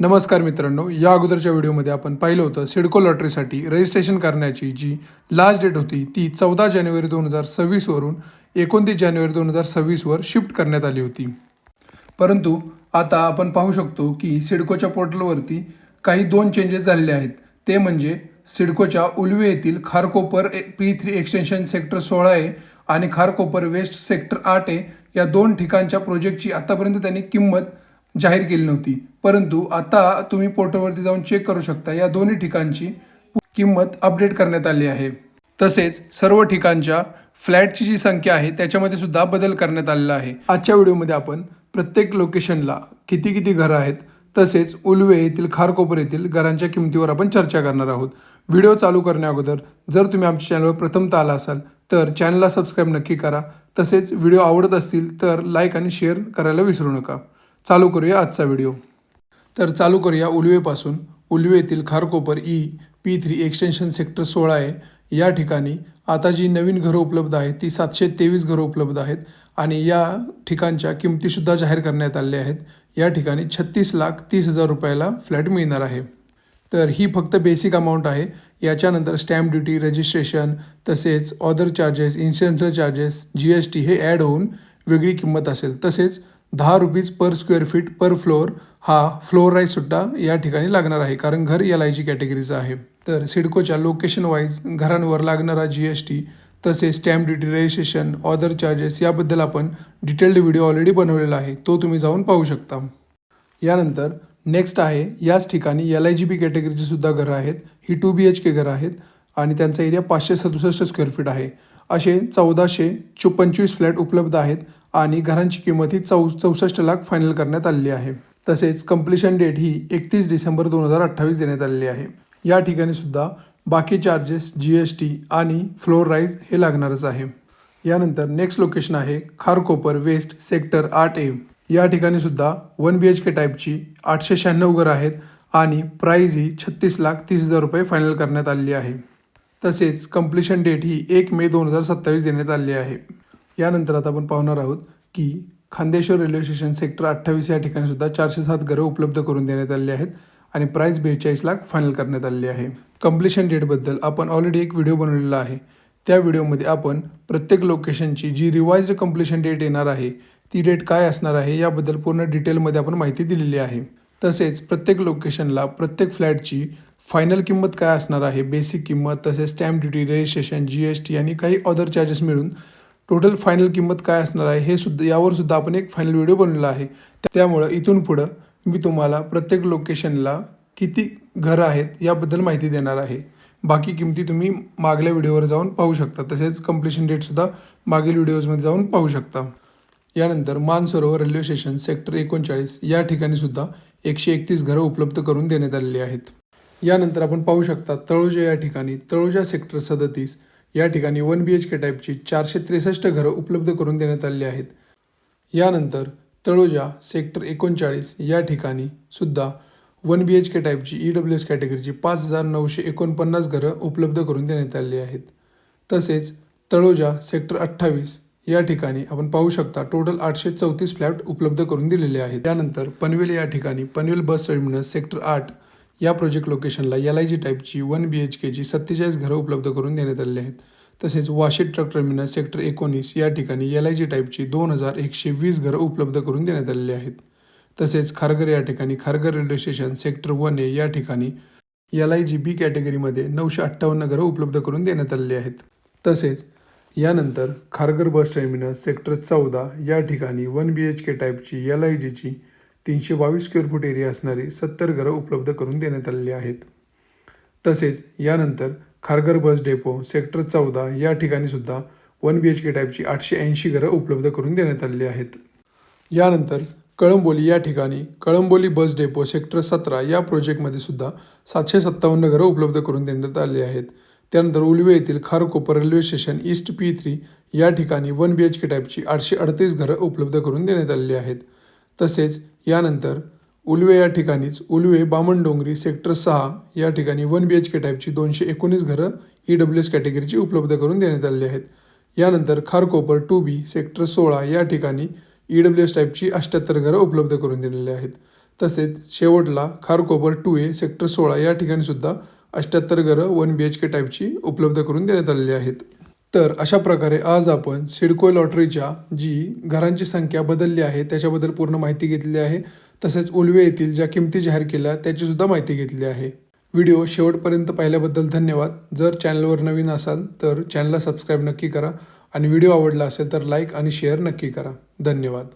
नमस्कार मित्रांनो या अगोदरच्या व्हिडिओमध्ये आपण पाहिलं होतं सिडको लॉटरीसाठी रजिस्ट्रेशन करण्याची जी लास्ट डेट होती ती चौदा जानेवारी दोन हजार सव्वीसवरून एकोणतीस जानेवारी दोन हजार सव्वीसवर शिफ्ट करण्यात आली होती. परंतु आता आपण पाहू शकतो की सिडकोच्या पोर्टलवरती काही दोन चेंजेस झालेले आहेत. ते म्हणजे सिडकोच्या उलवे येथील Kharkopar P three extension sector सोळा आहे आणि खारकोपर वेस्ट सेक्टर आठ आहे या दोन ठिकाणच्या प्रोजेक्टची आतापर्यंत त्यांनी किंमत जाहीर केली नव्हती. परंतु आता तुम्ही पोर्टलवरती जाऊन चेक करू शकता. या दोन्ही ठिकाणची किंमत अपडेट करण्यात आली आहे. तसेच सर्व ठिकाणच्या फ्लॅटची जी संख्या आहे त्याच्यामध्ये सुद्धा बदल करण्यात आलेला आहे. आजच्या व्हिडिओमध्ये आपण प्रत्येक लोकेशनला किती किती घरं आहेत तसेच उलवे येथील खारकोपर येथील घरांच्या किमतीवर आपण चर्चा करणार आहोत. व्हिडिओ चालू करण्याअगोदर जर तुम्ही आमच्या चॅनलवर प्रथमतः आला असाल तर चॅनलला सबस्क्राईब नक्की करा. तसेच व्हिडिओ आवडत असतील तर लाईक आणि शेअर करायला विसरू नका. चालू करूया आजचा व्हिडिओ. तर चालू करूया उलवेपासून. उलवेतील Kharkopar E P three extension sector सोळा आहे. या ठिकाणी आता जी नवीन घरं उपलब्ध आहेत ती सातशे तेवीस घरं उपलब्ध आहेत आणि या ठिकाणच्या किमतीसुद्धा जाहीर करण्यात आल्या आहेत. या ठिकाणी छत्तीस लाख तीस हजार रुपयाला फ्लॅट मिळणार आहे. तर ही फक्त बेसिक अमाऊंट आहे. याच्यानंतर स्टॅम्प ड्युटी रजिस्ट्रेशन तसेच other charges insurance charges G S T हे ॲड होऊन वेगळी किंमत असेल. तसेच दहा rupees per square feet per floor हा फ्लोअर राईजसुद्धा या ठिकाणी लागणार आहे. कारण घर एल आयची कॅटेगरीचं आहे. तर सिडकोच्या लोकेशन वाईज घरांवर लागणारा जी एस टी तसेच stamp duty registration other charges याबद्दल आपण डिटेल्ड व्हिडिओ ऑलरेडी बनवलेला आहे. तो तुम्ही जाऊन पाहू शकता. यानंतर नेक्स्ट आहे याच ठिकाणी एल आय जी बी कॅटेगरीची सुद्धा घरं आहेत. ही टू बी एच के घरं आहेत आणि त्यांचा एरिया पाचशे सदुसष्ट स्क्वेअर फीट आहे. असे चौदाशे चु पंचवीस फ्लॅट उपलब्ध आहेत आणि घरांची किंमत ही चौ चौसष्ट लाख फायनल करण्यात आलेली आहे. तसेच कम्प्लिशन डेट ही एकतीस डिसेंबर दोन हजार अठ्ठावीस देण्यात आलेली आहे. या ठिकाणी सुद्धा बाकी चार्जेस जी एस टी आणि फ्लोर राईज हे लागणारच आहे. यानंतर नेक्स्ट लोकेशन आहे खारकोपर वेस्ट सेक्टर आठ ए या ठिकाणी सुद्धा वन बी एच के टाईपची आठशे शहाण्णव घरं आहेत आणि प्राईज ही छत्तीस लाख तीस हजार रुपये फायनल करण्यात आलेली आहे. तसेच कम्प्लिशन डेट ही एक मे दोन हजार सत्तावीस देण्यात आली आहे. यानंतर आता आपण पाहणार आहोत की खांदेश्वर रेल्वे स्टेशन सेक्टर अठ्ठावीस या ठिकाणी सुद्धा चारशे सात घरं उपलब्ध करून देण्यात आली आहेत आणि प्राईस बेचाळीस लाख फायनल करण्यात आलेली आहे. कम्प्लिशन डेटबद्दल आपण ऑलरेडी एक व्हिडिओ बनवलेला आहे. त्या व्हिडिओमध्ये आपण प्रत्येक लोकेशनची जी रिवाइज्ड कम्प्लिशन डेट येणार आहे ती डेट काय असणार आहे याबद्दल पूर्ण डिटेलमध्ये आपण माहिती दिलेली आहे. तसेच प्रत्येक लोकेशनला प्रत्येक फ्लॅटची फायनल किंमत काय असणार आहे? बेसिक किंमत तसेच stamp duty registration G S T आणि काही अदर चार्जेस मिळून टोटल फायनल किंमत काय असणार आहे? हे सुद्धा यावर सुद्धा आपण एक फायनल व्हिडिओ बनवला आहे. त्यामुळं इथून पुढं मी तुम्हाला प्रत्येक लोकेशनला किती घरं आहेत याबद्दल माहिती देणार आहे. बाकी किमती तुम्ही मागल्या व्हिडिओवर जाऊन पाहू शकता. तसेच कम्प्लिशन डेटसुद्धा मागील व्हिडिओजमध्ये जाऊन पाहू शकता. यानंतर मानसरोवर रेल्वे स्टेशन सेक्टर एकोणचाळीस या ठिकाणी सुद्धा एकशे एकतीस घरं उपलब्ध करून देण्यात आलेली आहेत. यानंतर आपण पाहू शकता तळोजा या ठिकाणी तळोजा सेक्टर सदतीस या ठिकाणी वन बी एच के टाईपची चारशे त्रेसष्ट घरं उपलब्ध करून देण्यात आलेली आहेत. यानंतर तळोजा सेक्टर एकोणचाळीस या ठिकाणी सुद्धा वन बी एच के टाईपची ई डब्ल्यू एस कॅटेगरीची पाच हजार नऊशे एकोणपन्नास घरं उपलब्ध करून देण्यात आलेली आहेत. तसेच तळोजा सेक्टर अठ्ठावीस या ठिकाणी आपण पाहू शकता टोटल आठशे चौतीस फ्लॅट उपलब्ध करून दिलेले आहेत. त्यानंतर पनवेल या ठिकाणी पनवेल बस टर्मिनस सेक्टर आठ या प्रोजेक्ट लोकेशनला एल आय जी टाईपची वन बी एच केची सत्तेचाळीस घरं उपलब्ध करून देण्यात आलेली आहेत. तसेच वाशी ट्रक टर्मिनस सेक्टर एकोणीस या ठिकाणी एल आय जी टाईपची दोन हजार एकशे वीस घरं उपलब्ध करून देण्यात आलेली आहेत. तसेच खारघर या ठिकाणी Kharghar railway station sector one A या ठिकाणी एल आय जी बी कॅटेगरीमध्ये नऊशे अठ्ठावन्न घरं उपलब्ध करून देण्यात आलेली आहेत. तसेच यानंतर खारघर बस टर्मिनस सेक्टर चौदा या ठिकाणी वन बी एच के टाईपची एल आय जीची तीनशे बावीस स्क्वेअर फूट एरिया असणारी सत्तर घरं उपलब्ध करून देण्यात आलेली आहेत. तसेच यानंतर खारघर बस डेपो सेक्टर चौदा या ठिकाणी सुद्धा वन बी एच के टाईपची आठशे ऐंशी घरं उपलब्ध करून देण्यात आलेली आहेत. यानंतर कळंबोली या ठिकाणी कळंबोली बस डेपो सेक्टर सतरा या प्रोजेक्टमध्ये सुद्धा सातशे सत्तावन्न घरं उपलब्ध करून देण्यात आली आहेत. त्यानंतर उलवे येथील Kharkopar railway station east P three या ठिकाणी वन बी एच के टाईपची आठशे अडतीस घरं उपलब्ध करून देण्यात आलेली आहेत. तसेच यानंतर उलवे या ठिकाणीच उलवे बामणडोंगरी सेक्टर सहा या ठिकाणी वन बी एच के टाईपची दोनशे एकोणीस घरं ई डब्ल्यू एस कॅटेगरीची उपलब्ध करून देण्यात आलेली आहेत. यानंतर खारकोपर टू बी सेक्टर सोळा या ठिकाणी ई डब्ल्यू एस टाईपची अष्ट्याहत्तर घरं उपलब्ध करून दिलेली आहेत. तसेच शेवटला खारकोपर टू ए सेक्टर सोळा या ठिकाणीसुद्धा अष्ट्याहत्तर अठ्ठ्याहत्तर घरं वन बी एच के टाईपची उपलब्ध करून देण्यात आलेली आहेत. तर अशा प्रकारे आज आपण सिडको लॉटरीच्या जी घरांची संख्या बदलली आहे त्याच्याबद्दल पूर्ण माहिती घेतली आहे. तसेच उलवे येथील ज्या किमती जाहीर केल्या त्याचीसुद्धा माहिती घेतली आहे. व्हिडिओ शेवटपर्यंत पाहिल्याबद्दल धन्यवाद. जर चॅनलवर नवीन असाल तर चॅनलला सबस्क्राईब नक्की करा. आणि व्हिडिओ आवडला असेल तर लाईक आणि शेअर नक्की करा. धन्यवाद.